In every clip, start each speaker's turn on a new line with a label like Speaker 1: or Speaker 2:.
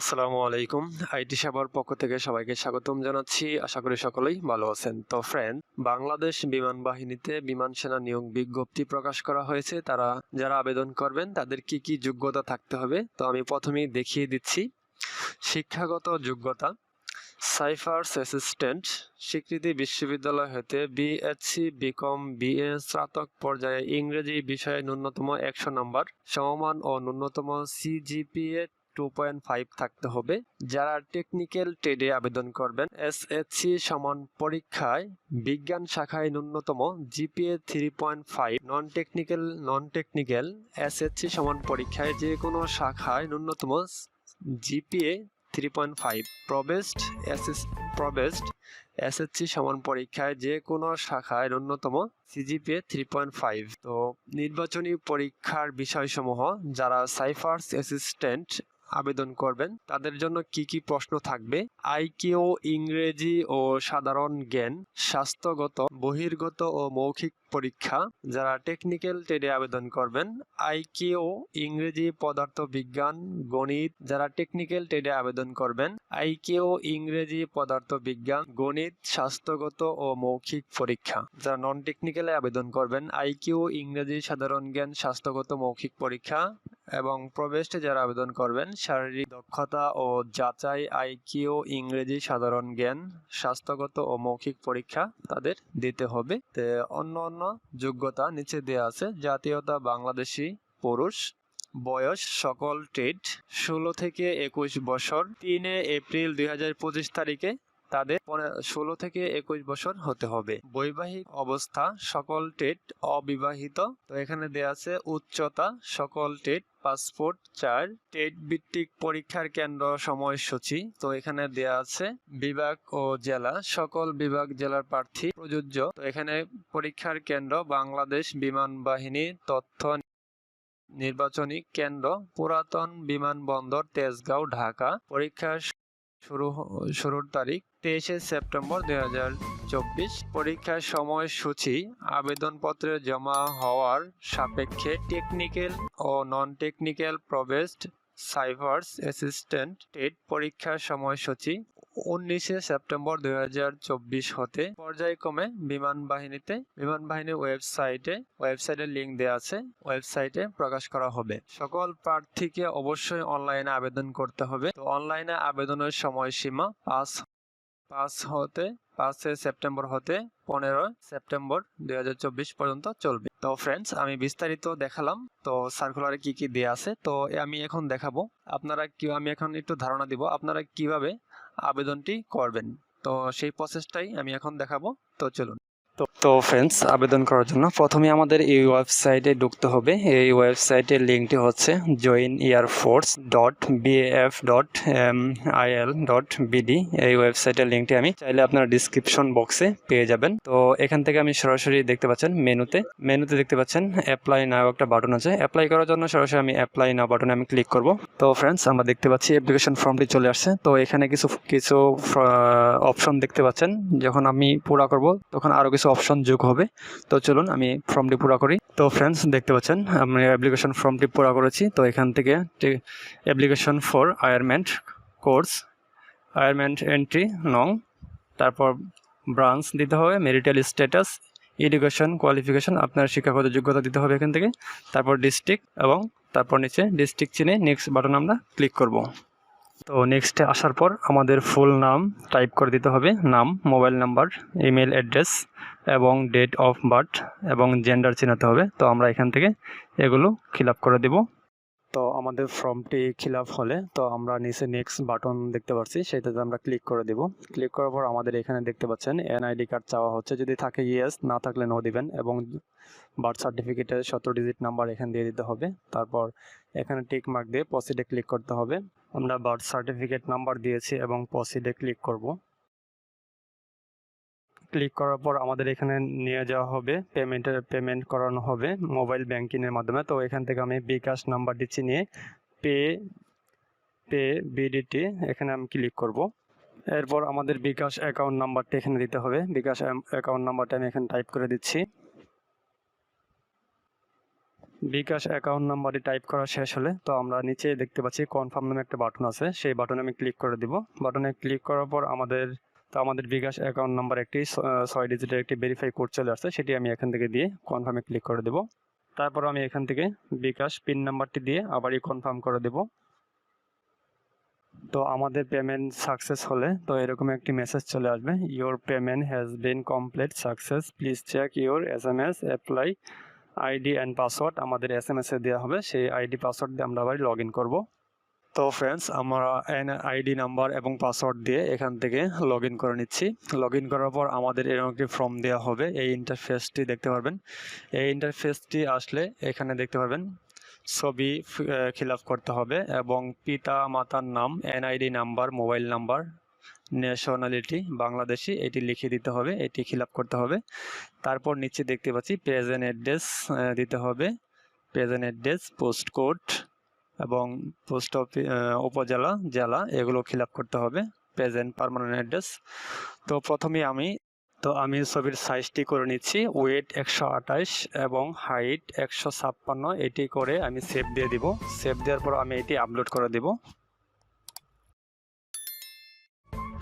Speaker 1: আসসালামু আলাইকুম। আইটি সেবার পক্ষ থেকে সবাইকে স্বাগতম জানাচ্ছি। আশা করি সকলেই ভালো আছেন। তো ফ্রেন্ড বাংলাদেশ বিমান বাহিনীতে বিমান সেনা নিয়োগ বিজ্ঞপ্তি প্রকাশ করা হয়েছে। তারা যারা আবেদন করবেন, তাদের কি কি যোগ্যতা থাকতে হবে? তো আমি প্রথমেই দেখিয়ে দিচ্ছি। শিক্ষাগত যোগ্যতা সাইফার্স অ্যাসিস্ট্যান্ট, স্বীকৃতি বিশ্ববিদ্যালয় হতে বিএসসি বিকম বিএ স্নাতক পর্যায়ে ইংরেজি বিষয়ে ন্যূনতম একশো নম্বর, সমমান ও ন্যূনতম সিজিপিএ টু পয়েন্ট ফাইভ থাকতে হবে। যারা টেকনিক্যাল ট্রেডে আবেদন করবেন এসএসসি সমান পরীক্ষায় বিজ্ঞান শাখায় ন্যূনতম GPA three point five non technical non technical SSC সমান পরীক্ষায় যে কোনো শাখায় ন্যূনতম জিপিএ থ্রি পয়েন্ট ফাইভ প্রবেস্ট এসএস প্রবেস্ট এসএসসি সমান পরীক্ষায় যে কোনো শাখায় ন্যূনতম সিজিপিএ থ্রি পয়েন্ট ফাইভ তো নির্বাচনী পরীক্ষার বিষয়সমূহ, যারা সাইফার্স অ্যাসিস্ট্যান্ট আবেদন করবেন। তাদের জন্য কি কি প্রশ্ন থাকবে? আইকিউ, ইংরেজি ও সাধারণ জ্ঞান, স্বাস্থ্যগত, বহির্গত ও মৌখিক পরীক্ষা, যারা টেকনিক্যাল ট্রেডে আবেদন করবেন। আইকিউ, ইংরেজি পদার্থ বিজ্ঞান গণিত, যারা টেকনিক্যাল ট্রেডে আবেদন করবেন। আইকিউ, ইংরেজি পদার্থ বিজ্ঞান গণিত, স্বাস্থ্যগত ও মৌখিক পরীক্ষা, যারা নন টেকনিক্যালে আবেদন করবেন। আইকিউ, ইংরেজি সাধারণ জ্ঞান, স্বাস্থ্যগত মৌখিক পরীক্ষা। এবং প্রবেশে যারা আবেদন করবেন, শারীরিক দক্ষতা ও যাচাই আইকিউ ইংরেজি সাধারণ জ্ঞান, স্বাস্থ্যগত ও মৌখিক পরীক্ষা তাদের দিতে হবে। অন্য অন্য যোগ্যতা নিচে দেওয়া আছে, জাতীয়তা বাংলাদেশি পুরুষ, বয়স সকল ট্রেড ষোলো থেকে একুশ বছর, তিনে এপ্রিল দুই হাজার পঁচিশ তারিখে তাদের ষোলো থেকে একুশ বছর হতে হবে। বৈবাহিক অবস্থা সকল টেট অবিবাহিত। তো এখানে দেয়া আছে, উচ্চতা সকল টেট পাসপোর্ট, চার টেট ভিত্তিক পরীক্ষার কেন্দ্র, সময়সূচি, তো এখানে দেয়া আছে বিভাগ ও জেলা, সকল বিভাগ জেলার প্রার্থী প্রযোজ্য। তো এখানে পরীক্ষার কেন্দ্র, বাংলাদেশ বিমান বাহিনী তথ্য নির্বাচনী কেন্দ্র, পুরাতন বিমানবন্দর তেজগাঁও, ঢাকা। পরীক্ষা শুরু শুরুর তারিখ তেইশে সেপ্টেম্বর দুই হাজার চব্বিশ পরীক্ষার সময়সূচি, আবেদনপত্রের জমা হওয়ার সাপেক্ষে টেকনিক্যাল ও নন টেকনিক্যাল প্রবেস্ট সাইভার্স অ্যাসিস্ট্যান্ট টেট পরীক্ষার সময়সূচি উনিশে সেপ্টেম্বর দুই হাজার চব্বিশ হতে পর্যায়ক্রমে বিমান বাহিনীতে, বিমান বাহিনীর ওয়েবসাইটে ওয়েবসাইটের লিঙ্ক দেওয়া আছে ওয়েবসাইটে প্রকাশ করা হবে। সকল প্রার্থীকে অবশ্যই অনলাইনে আবেদন করতে হবে। তো অনলাইনে আবেদনের সময়সীমা পাঁচ পাঁচ হতে, পাঁচে সেপ্টেম্বর হতে পনেরো সেপ্টেম্বর দুই হাজার চব্বিশ পর্যন্ত চলবে। তো ফ্রেন্ডস আমি বিস্তারিত দেখালাম। তো সার্কুলারে কি কি দেওয়া আছে? তো আমি এখন দেখাবো। আপনারা কি, আমি এখন একটু ধারণা দিব, আপনারা কীভাবে আবেদনটি করবেন? তো সেই প্রসেসটাই আমি এখন দেখাবো। তো চলুন। তো তো ফ্রেন্ডস আবেদন করার জন্য প্রথমে আমাদের এই ওয়েবসাইটে ঢুকতে হবে। এই ওয়েবসাইটের লিঙ্কটি হচ্ছে join air force dot BF dot M IL dot BD এই ওয়েবসাইটের লিঙ্কটি আমি চাইলে আপনার ডিসক্রিপশন বক্সে পেয়ে যাবেন। তো এখান থেকে আমি সরাসরি দেখতে পাচ্ছেন মেনুতে। মেনুতে দেখতে পাচ্ছেন অ্যাপ্লাই নাও একটা বাটন আছে। অ্যাপ্লাই করার জন্য সরাসরি আমি অ্যাপ্লাই নাও বাটনে আমি ক্লিক করব। তো ফ্রেন্ডস আমরা দেখতে পাচ্ছি অ্যাপ্লিকেশন ফর্মটি চলে আসছে। তো এখানে কিছু কিছু অপশন দেখতে পাচ্ছেন। যখন আমি পুরা করব, তখন আরও কিছু অপশন যোগ হবে। তো চলুন আমি ফর্মটি পুরা করি। তো ফ্রেন্ডস দেখতে পাচ্ছেন, আমি অ্যাপ্লিকেশন ফর্মটি পুরা করেছি। তো এখান থেকে application for airmen course airmen entry নং তারপর ব্রাঞ্চ দিতে হবে মেরিটাল স্ট্যাটাস এডুকেশন কোয়ালিফিকেশন আপনার শিক্ষাগত যোগ্যতা দিতে হবে এখান থেকে। তারপর ডিস্ট্রিক্ট এবং তারপর নিচে ডিস্ট্রিক্ট চিনে নেক্সট বাটন আমরা ক্লিক করব। তো নেক্সটে আসার পর আমাদের ফুল নাম টাইপ করে দিতে হবে। নাম মোবাইল নাম্বার ইমেল অ্যাড্রেস এবং ডেট অফ বার্থ এবং জেন্ডার চিনাতে হবে। তো আমরা এখান থেকে এগুলো ফিল করে দেব। তো আমাদের ফর্মটি ফিল হলে তো আমরা নিচে নেক্সট বাটন দেখতে পাচ্ছি সেটাতে আমরা ক্লিক করে দেব। ক্লিক করার পর আমাদের এখানে দেখতে পাচ্ছেন এনআইডি কার্ড চাওয়া হচ্ছে। যদি থাকে ইয়েস না থাকলে নো দিবেন এবং বার্থ সার্টিফিকেটের সতেরো ডিজিট নাম্বার এখানে দিয়ে দিতে হবে। তারপর এখানে টিক মার্ক দিয়ে প্রসিডে ক্লিক করতে হবে। আমরা বার্থ সার্টিফিকেট নাম্বার দিয়েছি এবং প্রসিডে ক্লিক করব। ক্লিক করার পর আমাদের এখানে নিয়ে যাওয়া হবে পেমেন্টের পেমেন্ট করানো হবে মোবাইল ব্যাংকিংয়ের মাধ্যমে। তো এখান থেকে আমি বিকাশ নাম্বার দিচ্ছি নিয়ে পে পে বিডিটি এখানে আমি ক্লিক করব। এরপর আমাদের বিকাশ অ্যাকাউন্ট নাম্বারটা এখানে দিতে হবে। বিকাশ অ্যাকাউন্ট নাম্বারটা আমি এখানে টাইপ করে দিচ্ছি।
Speaker 2: বিকাশ অ্যাকাউন্ট নাম্বারটি টাইপ করা শেষ হলে, তো আমরা নিচে দেখতে পাচ্ছি কনফার্ম নামে একটা বাটন আছে, সেই বাটনে আমি ক্লিক করে দিব। বাটনে ক্লিক করার পর আমাদের, তো আমাদের বিকাশ অ্যাকাউন্ট নাম্বার একটি ছয় ডিজিটের একটি ভেরিফাই কোড চলে আসছে, সেটি আমি এখান থেকে দিয়ে কনফার্মে ক্লিক করে দেব। তারপর আমি এখান থেকে বিকাশ পিন নাম্বারটি দিয়ে আবারই কনফার্ম করে দেব। তো আমাদের পেমেন্ট সাকসেস হলে, তো এরকম একটি মেসেজ চলে আসবে your payment has been complete success please check your S M S apply ID and password আমাদের এস এম এস দেওয়া হবে। সেই আইডি পাসওয়ার্ড দিয়ে আমরা আবার লগ ইন করব। তো ফ্রেন্ডস আমরা এন আইডি নাম্বার এবং পাসওয়ার্ড দিয়ে এখান থেকে লগ ইন করে নিচ্ছি। লগ ইন করার পর আমাদের এরকম একটি ফর্ম দেওয়া হবে। এই ইন্টারফেসটি দেখতে পারবেন। এই ইন্টারফেসটি আসলে এখানে দেখতে পারবেন। ছবি ফিল আপ করতে হবে এবং পিতা মাতার নাম NID number mobile number nationality Bangladeshi, এটি লিখে দিতে হবে, এটি ফিল করতে হবে। তারপর নিচে দেখতে পাচ্ছি প্রেজেন্ট অ্যাড্রেস দিতে হবে। প্রেজেন্ট অ্যাড্রেস পোস্ট কোড এবং পোস্ট অফিস উপজেলা, জেলা, এগুলো ফিল করতে হবে। প্রেজেন্ট পারমানেন্ট অ্যাড্রেস তো প্রথমে আমি, তো আমি ছবির সাইজটি করে নিচ্ছি ওয়েট একশো আঠাশ এবং হাইট একশো ছাপ্পান্ন। এটি করে আমি সেভ দিয়ে দিব। সেভ দেওয়ার পর আমি এটি আপলোড করে দিব।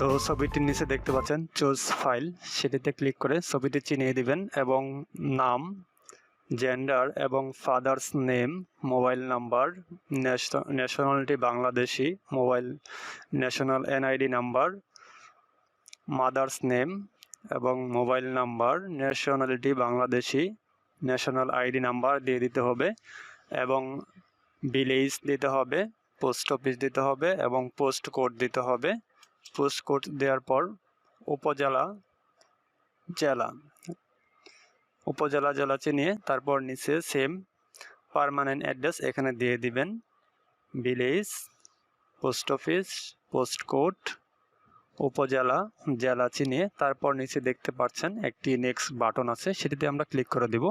Speaker 2: তো ছবিটির নিচে দেখতে পাচ্ছেন চুজ ফাইল সেটিতে ক্লিক করে ছবিটি চিনিয়ে দিবেন এবং নাম জেন্ডার এবং father's name mobile number nationality Bangladeshi mobile national NID number mother's name এবং mobile number nationality Bangladeshi national ID number দিয়ে দিতে হবে এবং ভিলেজ দিতে হবে পোস্ট অফিস দিতে হবে এবং পোস্ট কোড দিতে হবে। পোস্ট কোড দেওয়ার পর উপজেলা জেলা। উপজেলা জেলা চিনিয়ে তারপর নিচে সেম পার্মানেন্ট অ্যাড্রেস এখানে দিয়ে দিবেন। Village post office post code উপজেলা জেলা চিনিয়ে তারপর নিচে দেখতে পাচ্ছেন একটি নেক্সট বাটন আছে, সেটিতে আমরা ক্লিক করে দিব।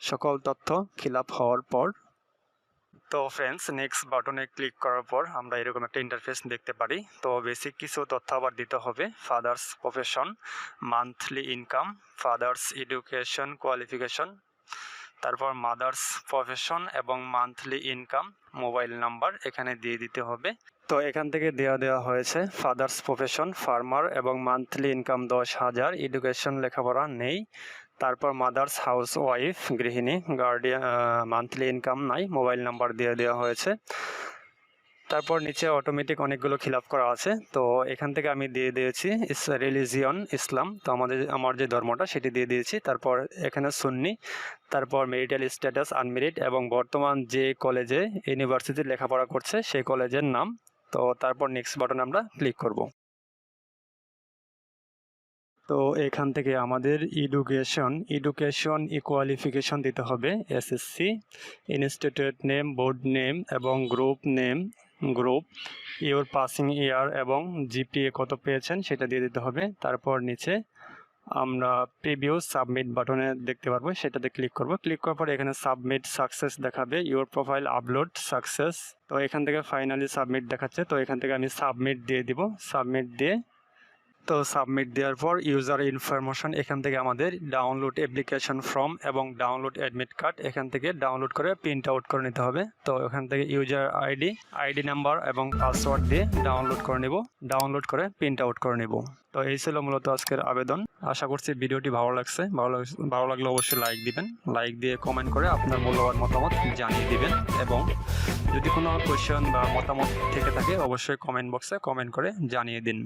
Speaker 2: সকল তথ্য ফিল হওয়ার পর তো ফ্রেন্ডস নেক্সট বাটনে ক্লিক করার পর আমরা এরকম একটা ইন্টারফেস দেখতে পারি। তো বেসিক কিছু তথ্য আবার দিতে হবে। Father's profession monthly income father's education qualification তারপর মাদার্স প্রফেশন এবং মান্থলি ইনকাম মোবাইল নাম্বার এখানে দিয়ে দিতে হবে। তো এখান থেকে দেওয়া দেওয়া হয়েছে ফাদার্স প্রফেশন ফার্মার এবং মান্থলি ইনকাম দশ হাজার এডুকেশন লেখাপড়া নেই। তারপর মাদার্স হাউস ওয়াইফ গৃহিণী গার্ডিয়ান মান্থলি ইনকাম নাই মোবাইল নাম্বার দিয়ে দেওয়া হয়েছে। তারপর নিচে অটোমেটিক অনেকগুলো খিল করা আছে। তো এখান থেকে আমি দিয়ে দিয়েছি রিলিজিয়ন ইসলাম তো আমাদের, আমার যে ধর্মটা, সেটি দিয়ে দিয়েছি। তারপর এখানে সুন্নি তারপর মেরিটাল স্ট্যাটাস আনমেরিট এবং বর্তমান যে কলেজে ইউনিভার্সিটি লেখাপড়া করছে, সেই কলেজের নাম। তো তারপর নেক্সট বাটন আমরা ক্লিক করব। তো এখান থেকে আমাদের এডুকেশন এডুকেশন কোয়ালিফিকেশন দিতে হবে SSC institute name board name এবং group name group your passing year এবং জিপিএ কত পেয়েছেন সেটা দিয়ে দিতে হবে। তারপর নিচে আমরা প্রিভিউ সাবমিট বাটনে দেখতে পারব, সেটাতে ক্লিক করব। ক্লিক করার পর এখানে সাবমিট সাকসেস দেখাবে ইওর প্রোফাইল আপলোড সাকসেস তো এখান থেকে ফাইনালি সাবমিট দেখাচ্ছে, তো এখান থেকে আমি সাবমিট দিয়ে দিব। সাবমিট দিয়ে তো সাবমিট দেওয়ার পর ইউজার ইনফরমেশন এখান থেকে আমাদের ডাউনলোড অ্যাপ্লিকেশন ফর্ম এবং ডাউনলোড অ্যাডমিট কার্ড এখান থেকে ডাউনলোড করে প্রিন্ট আউট করে নিতে হবে। তো এখান থেকে ইউজার আইডি আইডি নাম্বার এবং পাসওয়ার্ড দিয়ে ডাউনলোড করে নেব। ডাউনলোড করে প্রিন্ট আউট করে নেব। তো এই ছিল মূলত আজকের আবেদন। আশা করছি ভিডিওটি ভালো লাগছে। ভালো লাগ- ভালো লাগলে অবশ্যই লাইক দিবেন। লাইক দিয়ে কমেন্ট করে আপনার মূল্যবান মতামত জানিয়ে দিবেন এবং যদি কোনো কোয়েশ্চেন বা মতামত থেকে থাকে, অবশ্যই কমেন্ট বক্সে কমেন্ট করে জানিয়ে দিন।